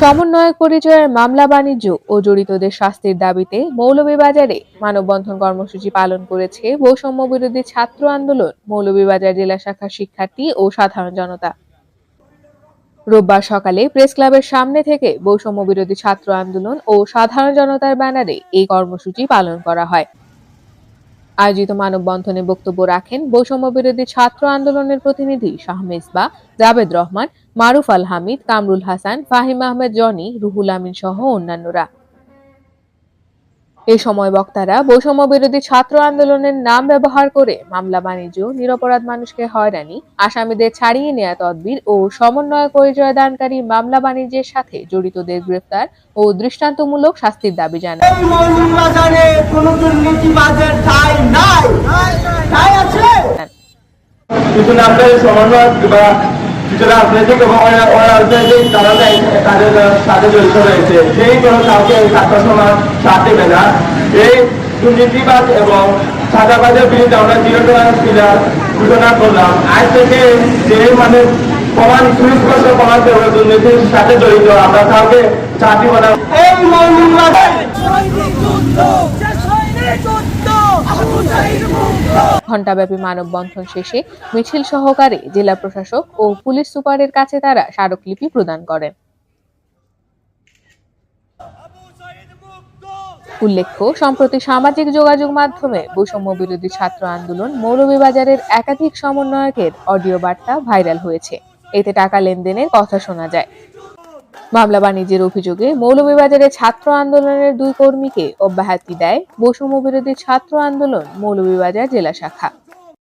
সমন্বয়ক পরিচয়ের মামলা বাণিজ্য ও জড়িতদের শাস্তির দাবিতে মৌলভীবাজারে মানববন্ধন কর্মসূচি পালন করেছে বৈষম্য বিরোধী ছাত্র আন্দোলন, মৌলভীবাজার জেলা শাখার শিক্ষার্থী ও সাধারণ জনতা। রোববার সকালে প্রেস ক্লাবের সামনে থেকে বৈষম্য বিরোধী ছাত্র আন্দোলন ও সাধারণ জনতার ব্যানারে এই কর্মসূচি পালন করা হয়। আয়োজিত মানববন্ধনে বক্তব্য রাখেন বৈষম্য বিরোধী ছাত্র আন্দোলনের প্রতিনিধি শাহ মিসবা জাবেদ রহমান, মারুফ আল হামিদ, কামরুল হাসান, ফাহিম আহমেদ, জনি, রুহুল আমিন সহ অন্যান্যরা। এ সময় বক্তারা বৈষম্য বিরোধী ছাত্র আন্দোলনের নাম ব্যবহার করে মামলা বাণিজ্য, নিরপরাধ মানুষকে হয়রানি, আসামিদের ছাড়িয়ে নেয়া তদবির ও সমন্বয় পরিচয় দানকারী মামলা বাণিজ্যের সাথে জড়িতদের গ্রেফতার ও দৃষ্টান্তমূলক শাস্তির দাবি মৌলবাজারে কোন দুর্নীতিবাজের ঠাঁই নাই। ঠাঁই আছে? কিছু নামদারি সমন্বয় বা কিছু রাজনৈতিক এবং অরাজনৈতিক তারা তাদের সাথে জড়িত রয়েছে সেই কোনো কাউকে এই ছাত্র সমাজ সাথ দেবে না এই দুর্নীতিবাদ এবং সাদাবাদের বিরুদ্ধে আমরা দৃঢ় ঘোষণা করলাম। আজ থেকে যে মানে প্রমাণ সুস্পষ্ট প্রমাণ দুর্নীতির সাথে জড়িত। আমরা কাউকে চাকরি বানা এই ঘণ্টাব্যাপী মানববন্ধন শেষে মিছিল সহকারে জেলা প্রশাসক ও পুলিশ সুপারের কাছে তারা স্মারকলিপি প্রদান করেন। উল্লেখ্য, সম্প্রতি সামাজিক যোগাযোগ মাধ্যমে বৈষম্য বিরোধী ছাত্র আন্দোলন মৌলভীবাজারের একাধিক সমন্বয়কের অডিও বার্তা ভাইরাল হয়েছে। এতে টাকা লেনদেনের কথা শোনা যায়। মামলা বাণিজ্যের অভিযোগে মৌলভীবাজারে ছাত্র আন্দোলনের দুই কর্মীকে অব্যাহতি দেয় বৈষম্য বিরোধী ছাত্র আন্দোলন মৌলভীবাজার জেলা শাখা।